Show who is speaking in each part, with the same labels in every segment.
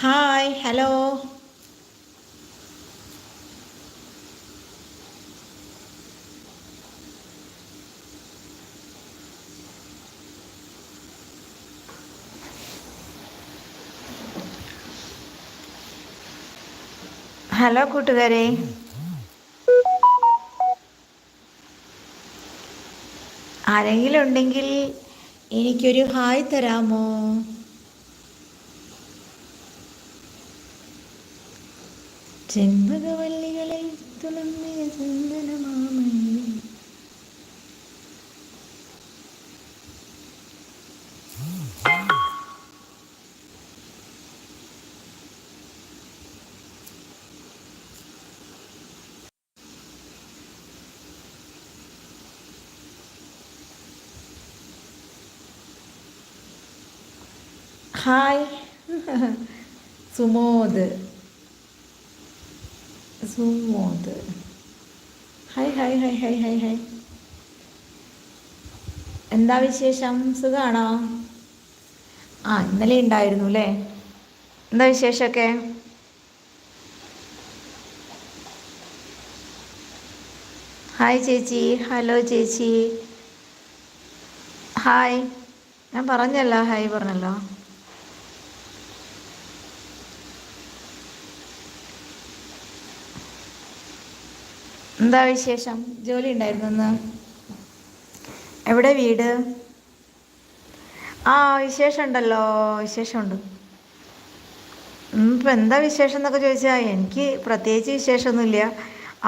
Speaker 1: Hi hello hello കൂട്ടുകാരെ. ആരെങ്കിലും ഉണ്ടെങ്കിൽ എനിക്കൊരു ഹായ് തരാമോ? செண்பகவல்லிகளை துளம்பிய சந்தன மாமணியை hi Sumod. Sumod hi hi hi hi hi hi എന്താ വിശേഷം? സുഖാണോ? ആ ഇന്നലെ ഉണ്ടായിരുന്നു അല്ലേ? എന്താ വിശേഷമൊക്കെ? ഹായ് ചേച്ചി. ഹലോ ചേച്ചി. ഹായ് ഞാൻ പറഞ്ഞല്ലോ ഹായ് പറഞ്ഞല്ലോ. എന്താ വിശേഷം? ജോലി ഉണ്ടായിരുന്നു ഇന്ന്? എവിടെ വീട്? ആ വിശേഷം ഉണ്ടല്ലോ വിശേഷമുണ്ട്. ഇപ്പം എന്താ വിശേഷം എന്നൊക്കെ ചോദിച്ചാൽ എനിക്ക് പ്രത്യേകിച്ച് വിശേഷമൊന്നുമില്ല.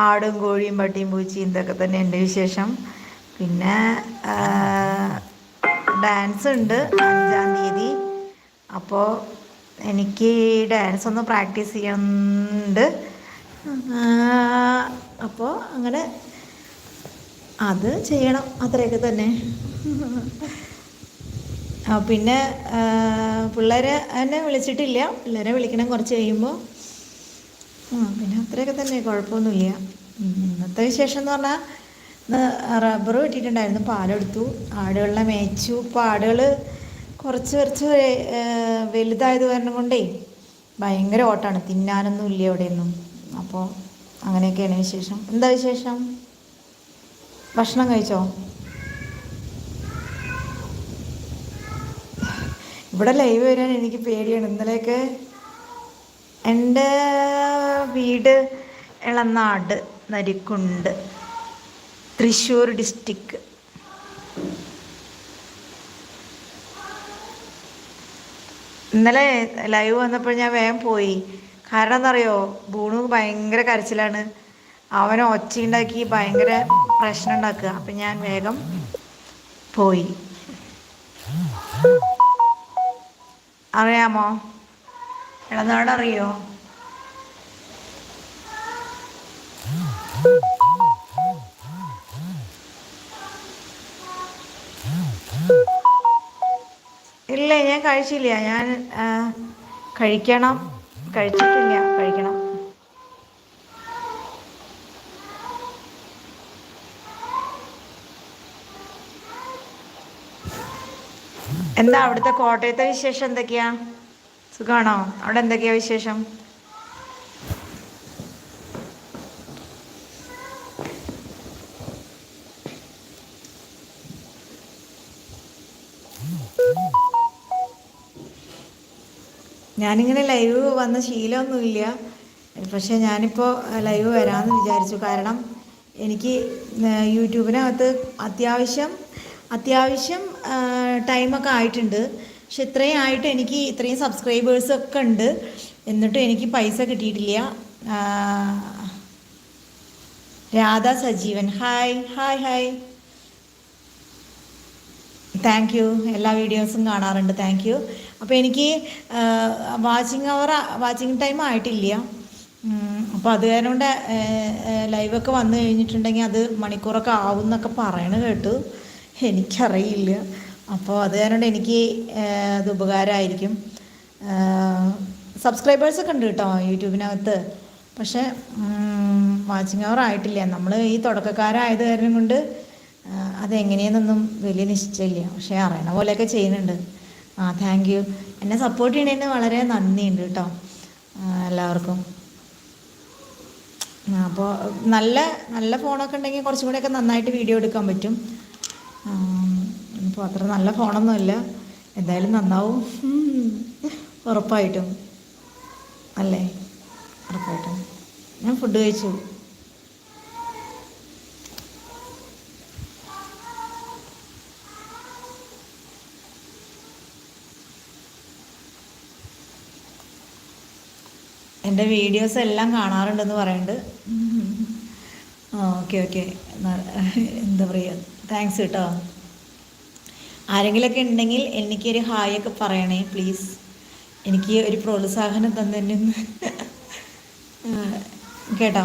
Speaker 1: ആടും കോഴിയും പട്ടിയും പൂച്ചയും ഇതൊക്കെ തന്നെ എന്റെ വിശേഷം. പിന്നെ ഡാൻസ് ഉണ്ട് അഞ്ചാം തീയതി. അപ്പോൾ എനിക്ക് ഡാൻസ് ഒന്ന് പ്രാക്ടീസ് ചെയ്യണമെന്നുണ്ട് അപ്പോൾ അങ്ങനെ അത് ചെയ്യണം അത്രയൊക്കെ തന്നെ. പിന്നെ പിള്ളേരെ എന്നെ വിളിച്ചിട്ടില്ല. പിള്ളേരെ വിളിക്കണം കുറച്ച് കഴിയുമ്പോൾ പിന്നെ അത്രയൊക്കെ തന്നെ കുഴപ്പമൊന്നുമില്ല. ഇന്നത്തെ വിശേഷം എന്ന് പറഞ്ഞാൽ ഇന്ന് റബ്ബർ വെട്ടിയിട്ടുണ്ടായിരുന്നു പാലെടുത്തു. ആടുകളെ മേച്ചു. ഇപ്പോൾ ആടുകൾ കുറച്ച് കുറച്ച് വലുതായത് കാരണം കൊണ്ടേ ഭയങ്കര ഓട്ടാണ്. തിന്നാനൊന്നും ഇല്ല എവിടെയൊന്നും അപ്പോൾ അങ്ങനെയൊക്കെയാണ് വിശേഷം. എന്താ വിശേഷം? ഭക്ഷണം കഴിച്ചോ? ഇവിടെ ലൈവ് വരാൻ എനിക്ക് പേടിയാണ്. ഇന്നലെയൊക്കെ എന്റെ വീട് ഇളനാട് നരിക്കുണ്ട് തൃശ്ശൂർ ഡിസ്ട്രിക്ട്. ഇന്നലെ ലൈവ് വന്നപ്പോൾ ഞാൻ വേഗം പോയി. കാരണം ബൂണു ഭയങ്കര കരച്ചിലാണ്. അവനെ ഒച്ചയുണ്ടാക്കി ഭയങ്കര പ്രശ്നം ഉണ്ടാക്കുക അപ്പം ഞാൻ വേഗം പോയി. അറിയാമോ? ഇടനാടറിയോ ഇല്ല ഞാൻ കഴിച്ചില്ല. ഞാൻ കഴിക്കണം. കഴിച്ചിട്ടില്ല. കഴിക്കണം. എന്താ അവിടുത്തെ കോട്ടയത്തെ വിശേഷം എന്തൊക്കെയാ? സുഖാണോ? അവിടെ എന്തൊക്കെയാ വിശേഷം? ഞാനിങ്ങനെ ലൈവ് വന്ന ശീലമൊന്നുമില്ല. പക്ഷേ ഞാനിപ്പോൾ ലൈവ് വരാമെന്ന് വിചാരിച്ചു. കാരണം എനിക്ക് യൂട്യൂബിനകത്ത് അത്യാവശ്യം അത്യാവശ്യം ടൈമൊക്കെ ആയിട്ടുണ്ട്. പക്ഷെ ഇത്രയും ആയിട്ട് എനിക്ക് ഇത്രയും സബ്സ്ക്രൈബേഴ്സൊക്കെ ഉണ്ട്. എന്നിട്ടും എനിക്ക് പൈസ കിട്ടിയിട്ടില്ല. Radha Sajeevan. Hi hi hi thank you എല്ലാ വീഡിയോസും കാണാറുണ്ട്. താങ്ക് യു അപ്പോൾ എനിക്ക് വാച്ചിങ് അവർ വാച്ചിങ് ടൈം ആയിട്ടില്ല. അപ്പോൾ അത് കാരണം കൊണ്ട് ലൈവൊക്കെ വന്നു കഴിഞ്ഞിട്ടുണ്ടെങ്കിൽ അത് മണിക്കൂറൊക്കെ ആവും എന്നൊക്കെ പറയണ കേട്ടു. എനിക്കറിയില്ല. അപ്പോൾ അത് കാരണം എനിക്ക് അത് ഉപകാരമായിരിക്കും. സബ്സ്ക്രൈബേഴ്സൊക്കെ ഉണ്ട് കേട്ടോ യൂട്യൂബിനകത്ത്. പക്ഷേ വാച്ചിങ് അവർ ആയിട്ടില്ല. നമ്മൾ ഈ തുടക്കക്കാരായത് കാരണം കൊണ്ട് അതെങ്ങനെയെന്നൊന്നും വലിയ നിശ്ചയമില്ല. പക്ഷേ അറിയണ പോലെയൊക്കെ ചെയ്യുന്നുണ്ട്. ആ താങ്ക് യു എന്നെ സപ്പോർട്ട് ചെയ്യണതിന് വളരെ നന്ദിയുണ്ട് കേട്ടോ എല്ലാവർക്കും. അപ്പോൾ നല്ല നല്ല ഫോണൊക്കെ ഉണ്ടെങ്കിൽ കുറച്ചും കൂടെയൊക്കെ നന്നായിട്ട് വീഡിയോ എടുക്കാൻ പറ്റും. അപ്പോൾ അത്ര നല്ല ഫോണൊന്നുമില്ല എന്തായാലും നന്നാവും. ഉറപ്പായിട്ടും. അല്ലേ? ഉറപ്പായിട്ടും. ഞാൻ ഫുഡ് കഴിച്ചു. എന്റെ വീഡിയോസ് എല്ലാം കാണാറുണ്ടെന്ന് പറയുന്നുണ്ട്. Okay okay. എന്താ പറയുക താങ്ക്സ് കേട്ടോ. ആരെങ്കിലുമൊക്കെ ഉണ്ടെങ്കിൽ എനിക്കൊരു ഹായ് ഒക്കെ പറയണേ പ്ലീസ് എനിക്ക് ഒരു പ്രോത്സാഹനം തന്നെ കേട്ടോ?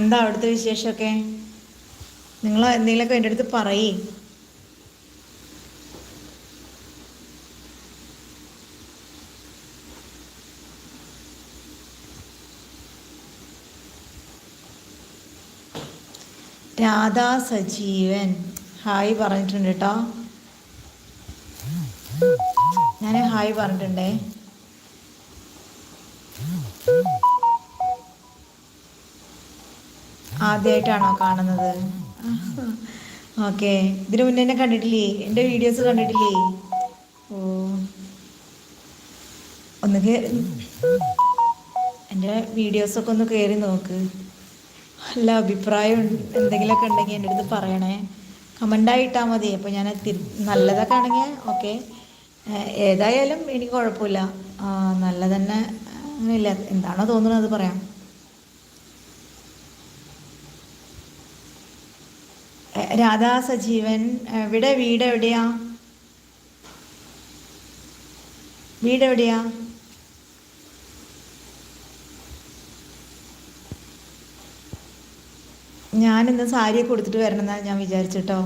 Speaker 1: എന്താ അവിടുത്തെ വിശേഷമൊക്കെ? നിങ്ങൾ എന്തെങ്കിലുമൊക്കെ എന്റെ അടുത്ത് പറയേ. രാധാ സജീവൻ. ഹായ് പറഞ്ഞിട്ടുണ്ട് കേട്ടോ. ഞാൻ ഹായ് പറഞ്ഞിട്ടുണ്ടേ. ആദ്യമായിട്ടാണോ കാണുന്നത്? ഓക്കെ. ഇതിനു മുന്നേ എന്നെ കണ്ടിട്ടില്ലേ? എന്റെ വീഡിയോസ് കണ്ടിട്ടില്ലേ? ഓ. ഒന്ന് എന്റെ വീഡിയോസൊക്കെ ഒന്ന് കയറി നോക്ക്. നല്ല അഭിപ്രായം എന്തെങ്കിലുമൊക്കെ ഉണ്ടെങ്കിൽ എന്റെ അടുത്ത് പറയണേ. കമന്റായി ഇട്ടാൽ മതി. അപ്പോൾ ഞാൻ നല്ലതൊക്കെ ആണെങ്കിൽ ഓക്കെ. ഏതായാലും എനിക്ക് കുഴപ്പമില്ല. ആ, നല്ലതന്നെ അങ്ങനെയില്ല. എന്താണോ തോന്നുന്നത് അത് പറയാം. രാധാ സജീവൻ എവിടെ വീട് എവിടെയാ? വീട് എവിടെയാ? ഞാനിന്ന് സാരിയൊക്കെ കൊടുത്തിട്ട് വരണമെന്നാണ് ഞാൻ വിചാരിച്ചിട്ടോ.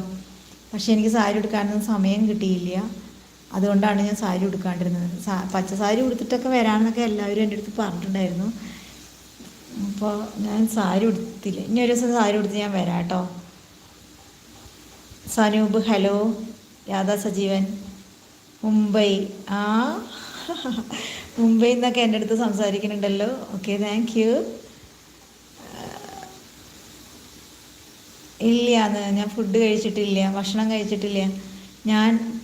Speaker 1: പക്ഷേ എനിക്ക് സാരി എടുക്കാനൊന്നും സമയം കിട്ടിയില്ല. അതുകൊണ്ടാണ് ഞാൻ സാരി ഉടുക്കാണ്ടിരുന്നത്. സാ പച്ച സാരി ഉടുത്തിട്ടൊക്കെ വരാമെന്നൊക്കെ എല്ലാവരും എന്റെ അടുത്ത് പറഞ്ഞിട്ടുണ്ടായിരുന്നു. അപ്പോൾ ഞാൻ സാരി ഉടുത്തില്ല. ഇനി ഒരു ദിവസം സാരി ഉടുത്ത് ഞാൻ വരാം കേട്ടോ. സനൂപ് ഹലോ. രാധാ സജീവൻ. മുംബൈ. ആ മുംബൈ എന്നൊക്കെ എന്റെ അടുത്ത് സംസാരിക്കുന്നുണ്ടല്ലോ. ഓക്കെ താങ്ക് യു ഇല്ലയാന്ന് ഞാൻ ഫുഡ് കഴിച്ചിട്ടില്ല. ഭക്ഷണം കഴിച്ചിട്ടില്ല. ഞാൻ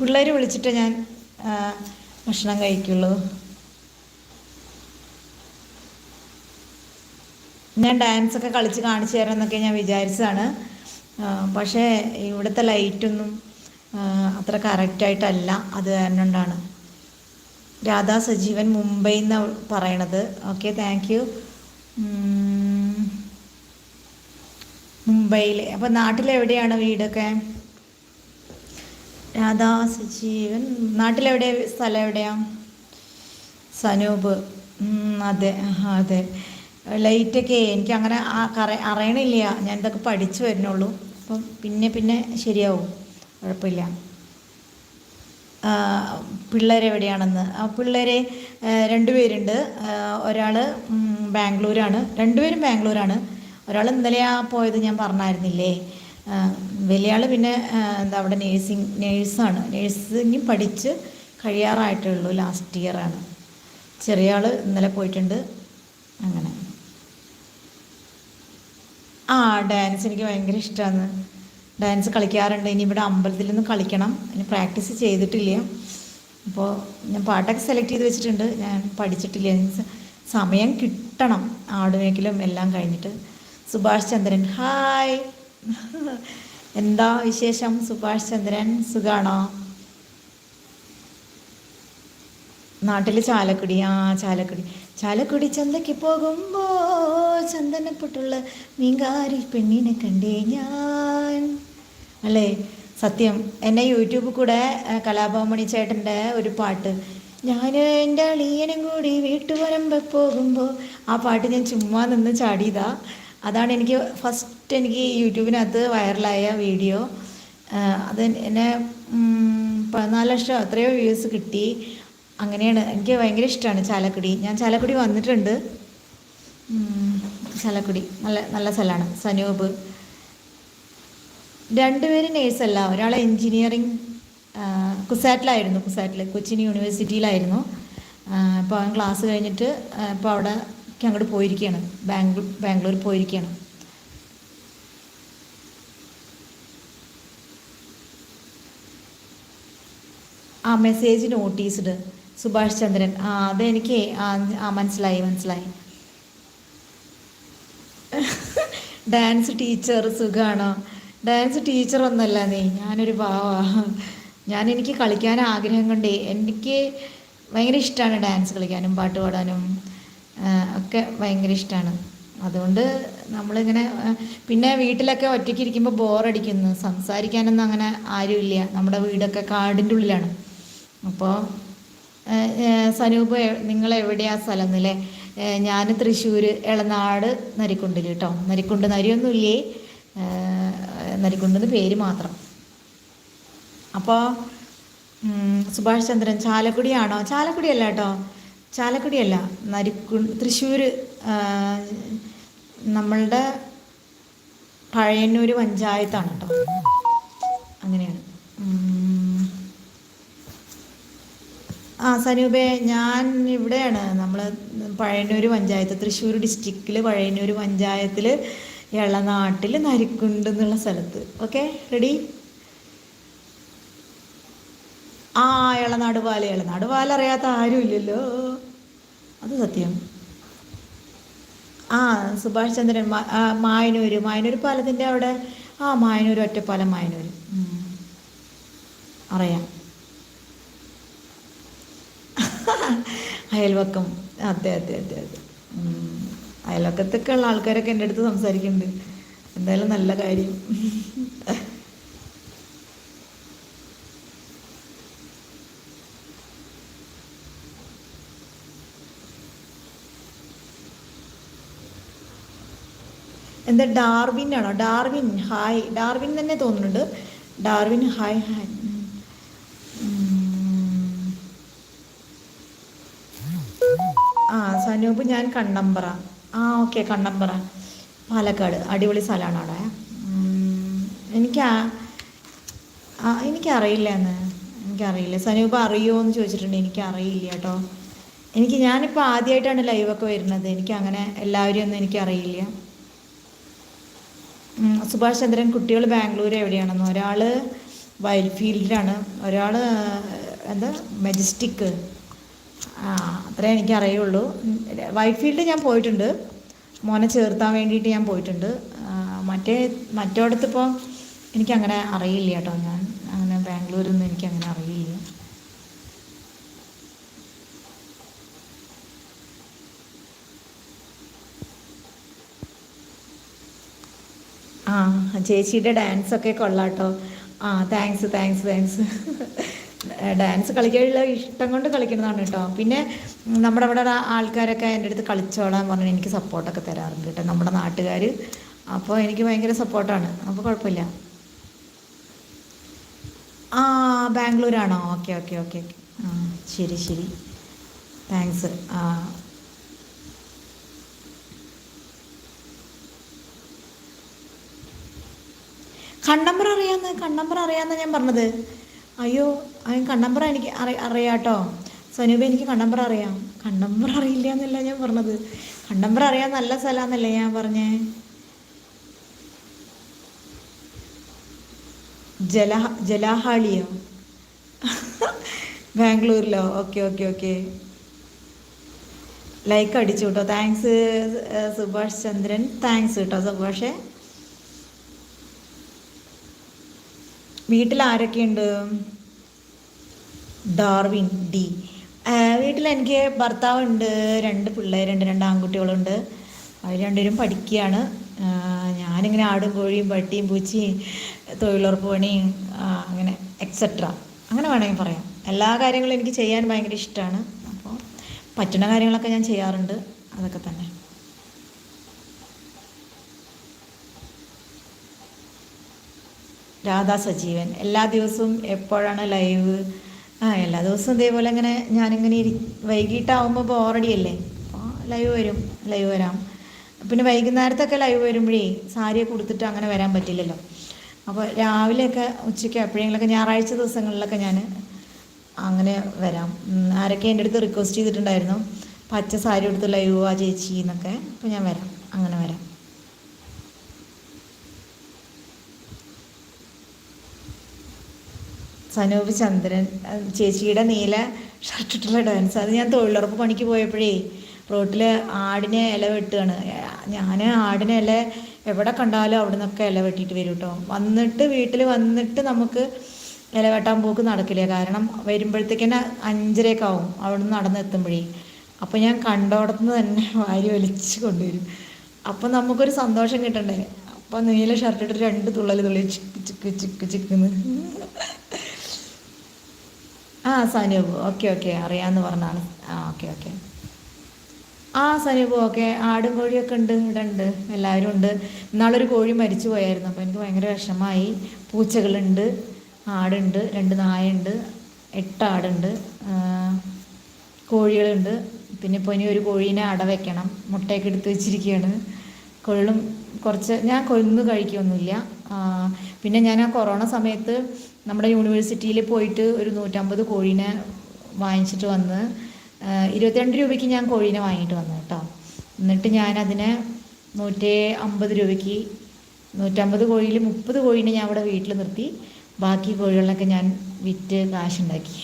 Speaker 1: പിള്ളേർ വിളിച്ചിട്ട് ഞാൻ ഭക്ഷണം കഴിക്കുള്ളൂ. ഞാൻ ഡാൻസൊക്കെ കളിച്ച് കാണിച്ചു തരാമെന്നൊക്കെ ഞാൻ വിചാരിച്ചതാണ്. പക്ഷേ ഇവിടുത്തെ ലൈറ്റൊന്നും അത്ര കറക്റ്റായിട്ടല്ല അത് കാരണം കൊണ്ടാണ് രാധാ സജീവൻ മുംബൈ എന്ന് പറയണത് ഓക്കെ താങ്ക് യു മുംബൈയിൽ അപ്പോൾ നാട്ടിലെവിടെയാണ് വീടൊക്കെ? രാധാ സജീവൻ നാട്ടിലെവിടെ സ്ഥലം എവിടെയാണ് സനൂപ്. അതെ അതെ. ലൈറ്റൊക്കെ എനിക്ക് അങ്ങനെ അറിയണില്ല. ഞാൻ ഇതൊക്കെ പഠിച്ചു വരുന്നുള്ളൂ. അപ്പം പിന്നെ പിന്നെ ശരിയാവും. കുഴപ്പമില്ല. പിള്ളേരെവിടെയാണെന്ന്? ആ പിള്ളേരെ രണ്ടുപേരുണ്ട്. ഒരാൾ ബാംഗ്ലൂരാണ്. രണ്ടുപേരും ബാംഗ്ലൂരാണ്. ഒരാൾ ഇന്നലെയാ പോയത് ഞാൻ പറഞ്ഞായിരുന്നില്ലേ? ആ, വലിയ ആൾ പിന്നെ ആ, എന്താ അവിടെ നേഴ്സിങ് നേഴ്സാണ്. നേഴ്സിങ് പഠിച്ച് കഴിയാറായിട്ടേ ഉള്ളൂ ലാസ്റ്റ് ഇയറാണ്. ചെറിയ ആൾ ഇന്നലെ പോയിട്ടുണ്ട്. അങ്ങനെ. ആ ഡാൻസ് എനിക്ക് ഭയങ്കര ഇഷ്ടമാണ് ഡാൻസ് കളിക്കാറുണ്ട്. ഇനി ഇവിടെ അമ്പലത്തിൽ നിന്ന് കളിക്കണം. ഇനി പ്രാക്ടീസ് ചെയ്തിട്ടില്ല. അപ്പോൾ ഞാൻ പാട്ടൊക്കെ സെലക്ട് ചെയ്ത് വെച്ചിട്ടുണ്ട്. ഞാൻ പഠിച്ചിട്ടില്ല. സമയം കിട്ടണം. ആടുമേക്കിലും എല്ലാം കഴിഞ്ഞിട്ട്. സുഭാഷ് ചന്ദ്രൻ ഹായ് എന്താ വിശേഷം? സുഭാഷ് ചന്ദ്രൻ സുഖാണോ? നാട്ടിൽ ചാലക്കുടി. ആ ചാലക്കുടി. ചാലക്കുടി ചന്തയ്ക്ക് പോകുമ്പോൾ ചന്ദനപ്പെട്ടുള്ള മീങ്കാരി പെണ്ണിനെ കണ്ടേ ഞാൻ. അല്ലേ? സത്യം എന്നെ യൂട്യൂബിൽ കൂടെ കലാഭവമണി ചേട്ടന്റെ ഒരു പാട്ട്. ഞാൻ എന്റെ അളിയനും കൂടി വീട്ടുപരമ്പ പോകുമ്പോൾ ആ പാട്ട് ഞാൻ ചുമ്മാ നിന്ന് ചാടിയതാ. അതാണ് എനിക്ക് ഫസ്റ്റ് എനിക്ക് യൂട്യൂബിനകത്ത് വൈറലായ വീഡിയോ. അത് എന്നെ പതിനാല് ലക്ഷം അത്രയോ വ്യൂസ് കിട്ടി. അങ്ങനെയാണ്. എനിക്ക് ഭയങ്കര ഇഷ്ടമാണ് ചാലക്കുടി. ഞാൻ ചാലക്കുടി വന്നിട്ടുണ്ട്. ചാലക്കുടി. നല്ല നല്ല സ്ഥലമാണ്. സനൂപ്. രണ്ടുപേരും നേഴ്സല്ല. ഒരാൾ എൻജിനീയറിങ് കുസാറ്റിലായിരുന്നു. കുസാറ്റിൽ കൊച്ചിൻ യൂണിവേഴ്സിറ്റിയിലായിരുന്നു. അപ്പോൾ അവൻ ക്ലാസ് കഴിഞ്ഞിട്ട് ഇപ്പോൾ അവിടെ അങ്ങോട്ട് പോയിരിക്കുകയാണ് ബാംഗ്ലൂർ ബാംഗ്ലൂർ പോയിരിക്കുകയാണ് ആ മെസ്സേജ് നോട്ടീസ്ഡ് സുഭാഷ് ചന്ദ്രൻ. ആ അതെനിക്ക് ആ മനസ്സിലായി മനസ്സിലായി. ഡാൻസ് ടീച്ചർ സുഖാണോ? ഡാൻസ് ടീച്ചർ ഒന്നല്ല നീ. ഞാനൊരു പാവാ. ഞാൻ എനിക്ക് കളിക്കാൻ ആഗ്രഹം കൊണ്ടേ എനിക്ക് ഭയങ്കര ഇഷ്ടമാണ് ഡാൻസ് കളിക്കാനും പാട്ട് പാടാനും ഒക്കെ ഭയങ്കര ഇഷ്ടമാണ് അതുകൊണ്ട് നമ്മളിങ്ങനെ പിന്നെ വീട്ടിലൊക്കെ ഒറ്റയ്ക്ക് ഇരിക്കുമ്പോൾ ബോറടിക്കുന്നു. സംസാരിക്കാനൊന്നും അങ്ങനെ ആരുമില്ല. നമ്മുടെ വീടൊക്കെ കാടിന്റെ ഉള്ളിലാണ്. അപ്പോൾ എ- നിങ്ങൾ എവിടെയാ സ്ഥലം എന്നല്ലേ ഞാൻ തൃശ്ശൂർ ഇളനാട് നരിക്കുണ്ടിൽ കേട്ടോ നരിക്കുണ്ട് നരിയൊന്നുമില്ലേ നരിക്കുണ്ടെന്ന് പേര് മാത്രം. അപ്പോൾ സുഭാഷ് ചന്ദ്രൻ ചാലക്കുടിയാണോ? ചാലക്കുടിയല്ല കേട്ടോ ചാലക്കുടിയല്ല. നരിക്കു തൃശ്ശൂർ നമ്മളുടെ പഴയന്നൂർ പഞ്ചായത്താണ് കേട്ടോ അങ്ങനെയാണ്. ആ സനൂപേ ഞാൻ ഇവിടെയാണ്. നമ്മൾ പഴയന്നൂർ പഞ്ചായത്ത് തൃശ്ശൂർ ഡിസ്ട്രിക്റ്റിൽ പഴയന്നൂർ പഞ്ചായത്തിൽ എളനാട്ടിൽ നരിക്കുണ്ട് എന്നുള്ള സ്ഥലത്ത്. ഓക്കെ? റെഡി? ആ എളനാട് പാല. എളനാട് പാല അറിയാത്ത ആരും ഇല്ലല്ലോ. അത് സത്യം. ആ സുഭാഷ് ചന്ദ്രൻ മായനൂർ മായനൂർ പാലത്തിന്റെ അവിടെ? ആ മായനൂർ ഒറ്റപ്പാലം മായനൂർ. അറിയാം. അയൽവക്കം. അതെ അതെ അതെ അതെ. അയൽവക്കത്തൊക്കെ ഉള്ള ആൾക്കാരൊക്കെ എന്റെ അടുത്ത് സംസാരിക്കുന്നുണ്ട് എന്തായാലും നല്ല കാര്യം. എന്താ ഡാർവിൻ ആണോ? Darwin hi. ഡാർവിൻ തന്നെ തോന്നുന്നുണ്ട്. Darwin hi hi. സനൂപ് ഞാൻ കണ്ണമ്പറ. ആ ഓക്കെ കണ്ണമ്പറ. പാലക്കാട് അടിപൊളി സ്ഥലമാണ് അവിടെ. എനിക്ക് എനിക്കറിയില്ല എന്ന് എനിക്കറിയില്ല. സനൂപ് അറിയുമോ എന്ന് ചോദിച്ചിട്ടുണ്ട്. എനിക്കറിയില്ല കേട്ടോ. എനിക്ക് ഞാനിപ്പോൾ ആദ്യമായിട്ടാണ് ലൈവൊക്കെ വരുന്നത്. എനിക്ക് അങ്ങനെ എല്ലാവരെയും ഒന്നും എനിക്കറിയില്ല. സുഭാഷ് ചന്ദ്രൻ കുട്ടികൾ ബാംഗ്ലൂർ എവിടെയാണെന്ന്. ഒരാൾ വൈൽഡ് ഫീൽഡിലാണ് ഒരാൾ എന്താ മെജസ്റ്റിക് ആ അത്രേ എനിക്ക് അറിയുള്ളൂ വൈറ്റ് ഫീൽഡ് ഞാൻ പോയിട്ടുണ്ട്. മോനെ ചേർത്താൻ വേണ്ടിയിട്ട് ഞാൻ പോയിട്ടുണ്ട്. മറ്റേ മറ്റോടത്തിപ്പോൾ എനിക്കങ്ങനെ അറിയില്ല കേട്ടോ. ഞാൻ അങ്ങനെ ബാംഗ്ലൂരിൽ നിന്ന് എനിക്കങ്ങനെ അറിയില്ല. ആ ചേച്ചിയുടെ ഡാൻസൊക്കെ കൊള്ളാട്ടോ ആ താങ്ക്സ് താങ്ക്സ് താങ്ക്സ് ഡാൻസ് കളിക്കാനുള്ള ഇഷ്ടം കൊണ്ട് കളിക്കുന്നതാണ് കേട്ടോ. പിന്നെ നമ്മുടെ അവിടെ ആൾക്കാരൊക്കെ എന്റെ അടുത്ത് കളിച്ചോളാൻ പറഞ്ഞ് എനിക്ക് സപ്പോർട്ടൊക്കെ തരാറുണ്ട് കേട്ടോ. നമ്മുടെ നാട്ടുകാർ അപ്പോൾ എനിക്ക് ഭയങ്കര സപ്പോർട്ടാണ് അപ്പോൾ കുഴപ്പമില്ല. ആ ബാംഗ്ലൂരാണോ? Okay okay okay. ആ ശരി ശരി. താങ്ക്സ് ആ. കണ്ണമ്പർ അറിയാന്ന് കണ്ണമ്പർ അറിയാന്ന് ഞാൻ പറഞ്ഞത്. അയ്യോ അവൻ കണ്ണമ്പറ എനിക്ക് അറി അറിയാട്ടോ. സനൂപ എനിക്ക് കണ്ണമ്പറ അറിയാം. കണ്ണമ്പറ അറിയില്ല എന്നല്ല ഞാൻ പറഞ്ഞത്. കണ്ണമ്പറ അറിയാൻ നല്ല സ്ഥലമാണെന്നല്ലേ ഞാൻ പറഞ്ഞേ? ജല ജലാഹാളിയോ? ബാംഗ്ലൂരിലോ? Okay okay okay. ലൈക്ക് അടിച്ചു കേട്ടോ താങ്ക്സ് സുഭാഷ് ചന്ദ്രൻ. താങ്ക്സ് കേട്ടോ സുഭാഷേ. വീട്ടിൽ ആരൊക്കെയുണ്ട് ഡാർവിൻ ഡി. വീട്ടിൽ എനിക്ക് ഭർത്താവുണ്ട് രണ്ട് പിള്ളേരുണ്ട് രണ്ട് ആൺകുട്ടികളുണ്ട് അവർ രണ്ടുപേരും പഠിക്കുകയാണ്. ഞാനിങ്ങനെ ആടും കോഴിയും പട്ടിയും പൂച്ചയും തൊഴിലുറപ്പ് പണിയും അങ്ങനെ എക്സെട്ര അങ്ങനെ വേണമെങ്കിൽ പറയാം. എല്ലാ കാര്യങ്ങളും എനിക്ക് ചെയ്യാൻ ഭയങ്കര ഇഷ്ടമാണ്. അപ്പോൾ പറ്റുന്ന കാര്യങ്ങളൊക്കെ ഞാൻ ചെയ്യാറുണ്ട്. അതൊക്കെ തന്നെ. രാധാ സജീവൻ എല്ലാ ദിവസവും എപ്പോഴാണ് ലൈവ്? ആ എല്ലാ ദിവസവും ഇതേപോലെ ഇങ്ങനെ ഞാനിങ്ങനെ ഇരി വൈകിട്ടാവുമ്പോൾ ബോറടിയല്ലേ? അപ്പോൾ ലൈവ് വരും ലൈവ് വരാം. പിന്നെ വൈകുന്നേരത്തൊക്കെ ലൈവ് വരുമ്പോഴേ സാരിയൊക്കെ കൊടുത്തിട്ട് അങ്ങനെ വരാൻ പറ്റില്ലല്ലോ. അപ്പോൾ രാവിലെയൊക്കെ ഉച്ചയ്ക്ക് എപ്പോഴെങ്കിലൊക്കെ ഞായറാഴ്ച ദിവസങ്ങളിലൊക്കെ ഞാൻ അങ്ങനെ വരാം. ആരൊക്കെ എന്റെ അടുത്ത് റിക്വസ്റ്റ് ചെയ്തിട്ടുണ്ടായിരുന്നു? പച്ച സാരി എടുത്ത് ലൈവ് ആ ചേച്ചി എന്നൊക്കെ. അപ്പോൾ ഞാൻ വരാം അങ്ങനെ വരാം. സനൂപ് ചന്ദ്രൻ ചേച്ചിയുടെ നീല ഷർട്ടിട്ടുള്ള ഡാൻസ് അത് ഞാൻ തൊഴിലുറപ്പ് പണിക്ക് പോയപ്പോഴേ റോട്ടിൽ ആടിനെ ഇല വെട്ടുകയാണ്. ഞാൻ ആടിനെ ഇല എവിടെ കണ്ടാലും അവിടെ നിന്നൊക്കെ ഇല വെട്ടിയിട്ട് വരും കേട്ടോ വന്നിട്ട് വീട്ടിൽ വന്നിട്ട് നമുക്ക് ഇല വെട്ടാൻ പോക്ക് നടക്കില്ല. കാരണം വരുമ്പോഴത്തേക്കന്നെ അഞ്ചരയൊക്കെ ആവും അവിടെ നിന്ന് നടന്നെത്തുമ്പോഴേ അപ്പോൾ ഞാൻ കണ്ടോടത്തുനിന്ന് തന്നെ വാരി വലിച്ച് കൊണ്ടുവരും. അപ്പം നമുക്കൊരു സന്തോഷം കിട്ടണ്ടേ? അപ്പം നീല ഷർട്ടിട്ട് രണ്ട് തുള്ളൽ തുള്ളി ചിക്ക് ചിക്ക് ചിക്ക് ചിക്കുന്ന് ആ സനൂപ് ഓക്കെ ഓക്കെ. അറിയാമെന്ന് പറഞ്ഞാണ്. ആ ഓക്കെ ഓക്കെ. ആ സനൂപ് ഓക്കെ. ആടും കോഴിയൊക്കെ ഉണ്ട് ഇവിടെ ഉണ്ട്. എല്ലാവരും ഉണ്ട്. ഇന്നാളൊരു കോഴി മരിച്ചു പോയായിരുന്നു. അപ്പോൾ എനിക്ക് ഭയങ്കര വിഷമമായി. പൂച്ചകളുണ്ട് ആടുണ്ട് രണ്ട് നായുണ്ട് എട്ട് ആടുണ്ട് കോഴികളുണ്ട്. പിന്നെ ഇപ്പോൾ ഇനി ഒരു കോഴീനെ അട വെക്കണം. മുട്ടയൊക്കെ എടുത്ത് വെച്ചിരിക്കുകയാണ്. കൊള്ളും കുറച്ച് ഞാൻ കൊന്ന് കഴിക്കൊന്നുമില്ല. പിന്നെ ഞാൻ ആ കൊറോണ സമയത്ത് നമ്മുടെ യൂണിവേഴ്സിറ്റിയിൽ പോയിട്ട് ഒരു നൂറ്റമ്പത് കോഴീനെ വാങ്ങിച്ചിട്ട് വന്ന് ഇരുപത്തിരണ്ട് രൂപയ്ക്ക് ഞാൻ കോഴീനെ വാങ്ങിയിട്ട് വന്നു കേട്ടോ. എന്നിട്ട് ഞാൻ അതിനെ നൂറ്റി അമ്പത് രൂപയ്ക്ക് നൂറ്റമ്പത് കോഴിയിൽ മുപ്പത് കോഴീനെ ഞാൻ അവിടെ വീട്ടിൽ നിർത്തി. ബാക്കി കോഴികളിലൊക്കെ ഞാൻ വിറ്റ് കാശുണ്ടാക്കി.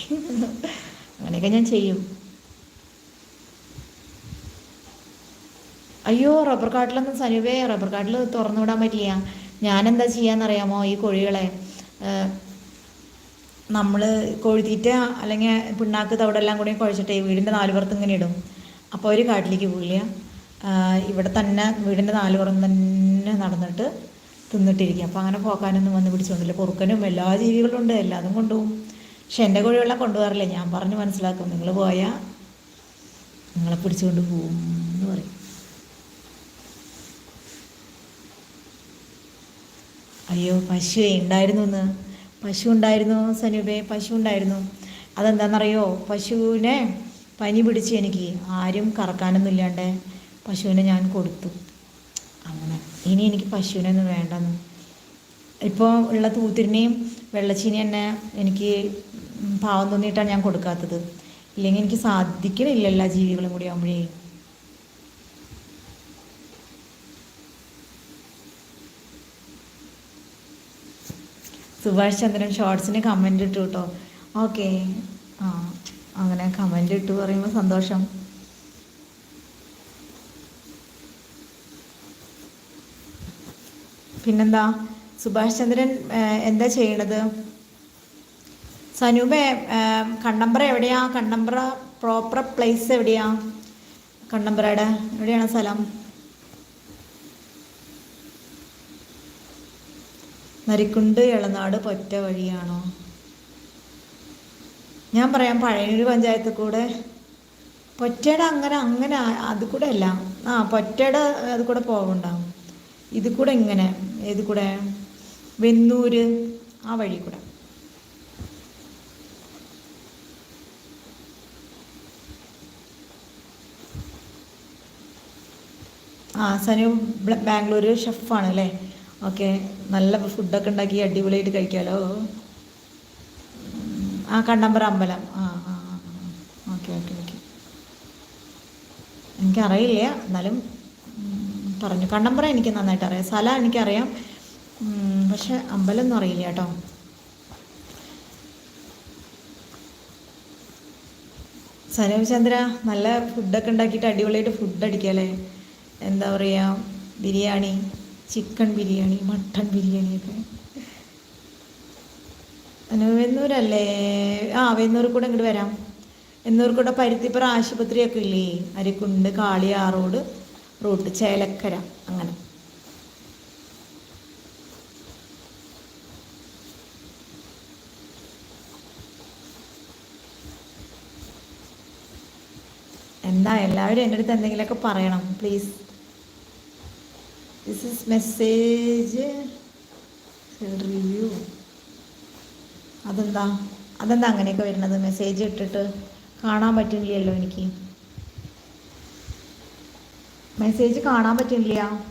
Speaker 1: അങ്ങനെയൊക്കെ ഞാൻ ചെയ്യും. അയ്യോ റബ്ബർ കാട്ടിലൊന്നും സനുവേ റബ്ബർ കാട്ടിൽ തുറന്നു വിടാൻ പറ്റില്ല. ഞാനെന്താ ചെയ്യാന്നറിയാമോ ഈ കോഴികളെ? നമ്മൾ കോഴിത്തീറ്റ അല്ലെങ്കിൽ പിണ്ണാക്ക് തവിടെല്ലാം കൂടി കുഴച്ചിട്ട് വീടിന്റെ നാല് പുറത്ത് ഇങ്ങനെ ഇടും. അപ്പോൾ അവർ കാട്ടിലേക്ക് പോവില്ല. ഇവിടെ തന്നെ വീടിന്റെ നാല് പുറം തന്നെ നടന്നിട്ട് തിന്നിട്ടിരിക്കും. അപ്പോൾ അങ്ങനെ പോക്കാനൊന്നും വന്ന് പിടിച്ചോണ്ടില്ല. കുറുക്കനും എല്ലാ ജീവികളും ഉണ്ട്. എല്ലാതും കൊണ്ടുപോകും. പക്ഷെ എന്റെ കോഴികളെ കൊണ്ടുപോകാറില്ല. ഞാൻ പറഞ്ഞ് മനസ്സിലാക്കും. നിങ്ങൾ പോയാൽ നിങ്ങളെ പിടിച്ചുകൊണ്ട് പോകും എന്ന് പറയും. അയ്യോ പശുവേ ഉണ്ടായിരുന്നു എന്ന് പശു ഉണ്ടായിരുന്നു സനൂപേ? പശു ഉണ്ടായിരുന്നു. അതെന്താണെന്നറിയോ പശുവിനെ പനി പിടിച്ച് എനിക്ക് ആരും കറക്കാനൊന്നും ഇല്ലാണ്ട് പശുവിനെ ഞാൻ കൊടുത്തു. അങ്ങനെ. ഇനി എനിക്ക് പശുവിനെ ഒന്നും വേണ്ടെന്ന്. ഇപ്പോൾ ഉള്ള തൂത്തിരിനെയും വെള്ളച്ചീനി തന്നെ എനിക്ക് പാവം തോന്നിയിട്ടാണ് ഞാൻ കൊടുക്കാത്തത്. ഇല്ലെങ്കിൽ എനിക്ക് സാധിക്കണില്ല എല്ലാ ജീവികളും കൂടി ആകുമ്പോഴേ സുഭാഷ് ചന്ദ്രൻ ഷോർട്സിന് കമന്റ് ഇട്ടു കേട്ടോ ഓക്കെ ആ അങ്ങനെ കമന്റ് ഇട്ടു പറയുമ്പോൾ സന്തോഷം. പിന്നെന്താ? സുഭാഷ് ചന്ദ്രൻ എന്താ ചെയ്യണത്? സനൂപ കണ്ണമ്പ്ര എവിടെയാ? കണ്ണമ്പ്ര പ്രോപ്പർ പ്ലേസ് എവിടെയാ? കണ്ണമ്പ്രയുടെ എവിടെയാണ് സ്ഥലം? നരിക്കുണ്ട് ഇളനാട് പൊറ്റ വഴിയാണോ? ഞാൻ പറയാം പഴയൂർ പഞ്ചായത്തിൽ കൂടെ പൊറ്റയുടെ അങ്ങനെ അങ്ങനെ അത് കൂടെ അല്ല. ആ പൊറ്റയുടെ അത് കൂടെ പോകണ്ടാവും ഇത് കൂടെ ഇങ്ങനെ ഏത് കൂടെ വെന്നൂര് ആ വഴി കൂടെ. ആ സനു ബാംഗ്ലൂർ ഷെഫാണ് അല്ലേ? ഓക്കെ. നല്ല ഫുഡൊക്കെ ഉണ്ടാക്കി അടിപൊളിയായിട്ട് കഴിക്കാമല്ലോ ആ കണ്ണമ്പറ അമ്പലം. ആ ആ ഓക്കെ ഓക്കെ ഓക്കെ. എനിക്കറിയില്ല. എന്നാലും പറഞ്ഞു. കണ്ണമ്പറ എനിക്ക് നന്നായിട്ട് അറിയാം സ്ഥലം എനിക്കറിയാം പക്ഷെ അമ്പലം ഒന്നും അറിയില്ല കേട്ടോ. സനൂപ് നല്ല ഫുഡൊക്കെ ഉണ്ടാക്കിയിട്ട് അടിപൊളിയായിട്ട് ഫുഡ് അടിക്കാല്ലേ? എന്താ പറയുക ബിരിയാണി. ചിക്കൻ ബിരിയാണി മട്ടൺ ബിരിയാണിയൊക്കെ വെന്നൂരല്ലേ? ആ വെന്നൂർ കൂടെ ഇങ്ങോട്ട് വരാം. എന്നൂർ കൂടെ പരുത്തിപ്പുറ ആശുപത്രിയൊക്കെ ഇല്ലേ? അരിക്കുണ്ട് കാളിയാറോട് റൂട്ട് ചേലക്കര അങ്ങനെ. എന്താ എല്ലാവരും എന്റെ അടുത്ത് എന്തെങ്കിലുമൊക്കെ പറയണം please this is message review അതെന്താ? അതെന്താ അങ്ങനെയൊക്കെ വരുന്നത്? മെസ്സേജ് ഇട്ടിട്ട് കാണാൻ പറ്റുന്നില്ലല്ലോ എനിക്ക്. മെസ്സേജ് കാണാൻ പറ്റുന്നില്ല.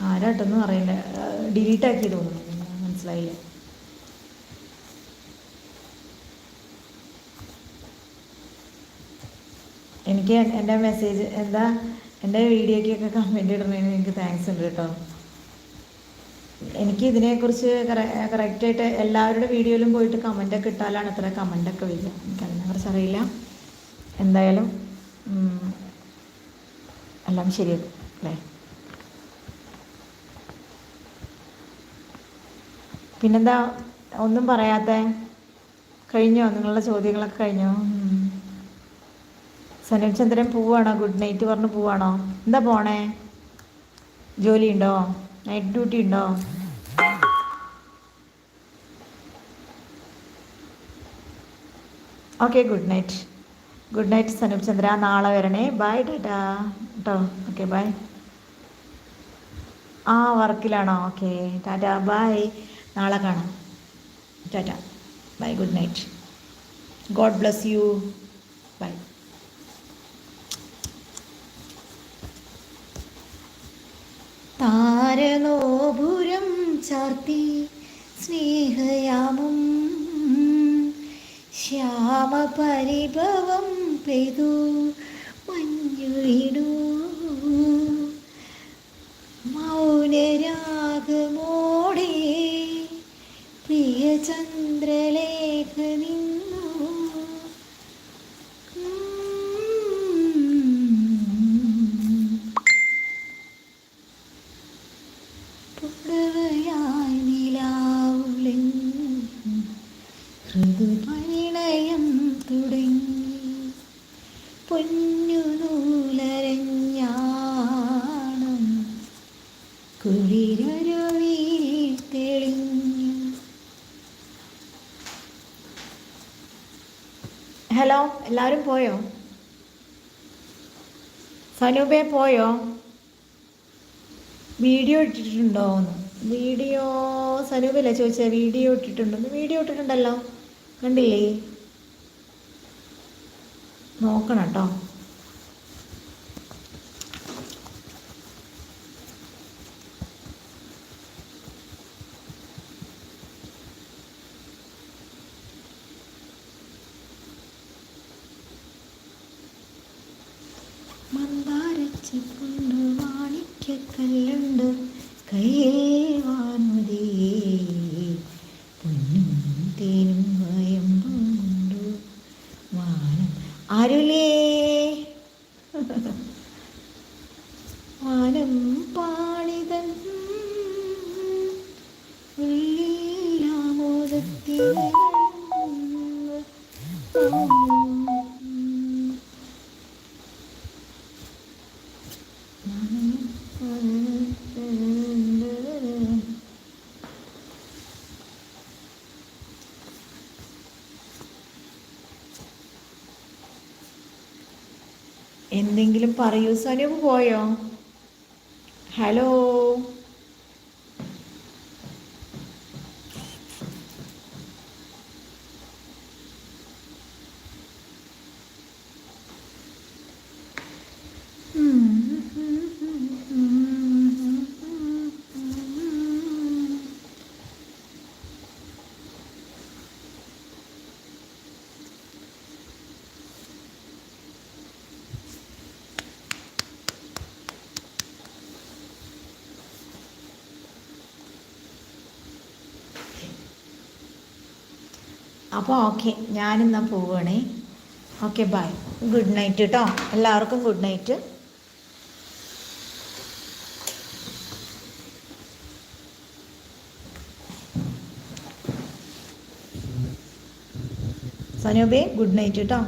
Speaker 1: ആരാട്ടെന്ന് അറിയില്ല. ഡിലീറ്റ് ആക്കി തോന്നുന്നു. മനസ്സിലായില്ല? എനിക്ക് എന്റെ മെസ്സേജ് എന്താ എന്റെ വീഡിയോയ്ക്കൊക്കെ കമന്റ് ഇടുന്നതിന് എനിക്ക് താങ്ക്സ് ഉണ്ട് കേട്ടോ. എനിക്ക് ഇതിനെക്കുറിച്ച് കറക്റ്റായിട്ട് എല്ലാവരുടെ വീഡിയോയിലും പോയിട്ട് കമന്റൊക്കെ ഇട്ടാലാണ് അത്ര കമന്റൊക്കെ വരിക. എനിക്ക് അതിനെക്കുറിച്ച് അറിയില്ല. എന്തായാലും എല്ലാം ശരിയാക്കും അല്ലേ? പിന്നെന്താ ഒന്നും പറയാത്ത? കഴിഞ്ഞോ? നിങ്ങളുടെ ചോദ്യങ്ങളൊക്കെ കഴിഞ്ഞോ? ഉം. സനീൽ ചന്ദ്രൻ പോവാണോ? ഗുഡ് നൈറ്റ് പറഞ്ഞ് പോവാണോ? എന്താ പോണേ? ജോലി ഉണ്ടോ നൈറ്റ് ഡ്യൂട്ടി ഉണ്ടോ? Okay good night. Good night Sanoop Chandra നാളെ വരണേ. Bye tata. കേട്ടോ? Okay bye. ആ വർക്കിലാണോ? Okay tata. ബൈ. നാളെ കാണാം. Tata. Bye good night. God bless you. താരനോപുരം ചാർത്തി സ്നേഹയാമം ശ്യാമപരിഭവം പെയ്തു മഞ്ഞുവിടു. മൗനരാഗമോടെ പ്രിയ ചന്ദ്രലേഖ നിന്നു പോയോ? സനൂപേ പോയോ? വീഡിയോ ഇട്ടിട്ടുണ്ടോ എന്ന് വീഡിയോ സനൂപല്ലേ ചോദിച്ചത് വീഡിയോ ഇട്ടിട്ടുണ്ടോ. വീഡിയോ ഇട്ടിട്ടുണ്ടല്ലോ. കണ്ടില്ലേ? നോക്കണം കേട്ടോ എന്തെങ്കിലും പറയൂ. സനൂപ് പോയോ? ഹലോ? അപ്പോൾ ഓക്കെ ഞാനിന്നാ പോവുകയാണേ. ഓക്കെ ബൈ ഗുഡ് നൈറ്റ് കേട്ടോ എല്ലാവർക്കും ഗുഡ് നൈറ്റ് സനൂബേ ഗുഡ് നൈറ്റ് കേട്ടോ